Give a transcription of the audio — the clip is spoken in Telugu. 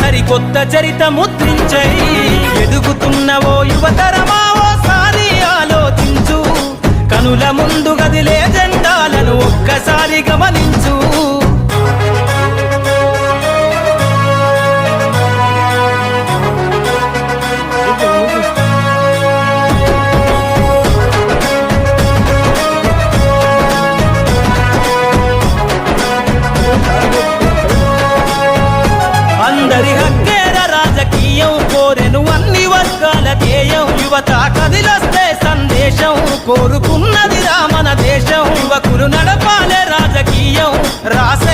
సరికొత్త చరిత ముద్రించై ఎదుగుతున్నవో యువతరమా ఓసారి ఆలోచించు. కనుల ముందు గదిలే జెండాలను ఒక్కసారి గమనించు. అందరి హక్కేర రాజకీయం కోరెను అన్ని వర్గాల ధ్యేయం. యువత కదిలొస్తే సందేశం కోరుకున్నది మన దేశం. యువకులు నడపాలే రాజకీయం రాసే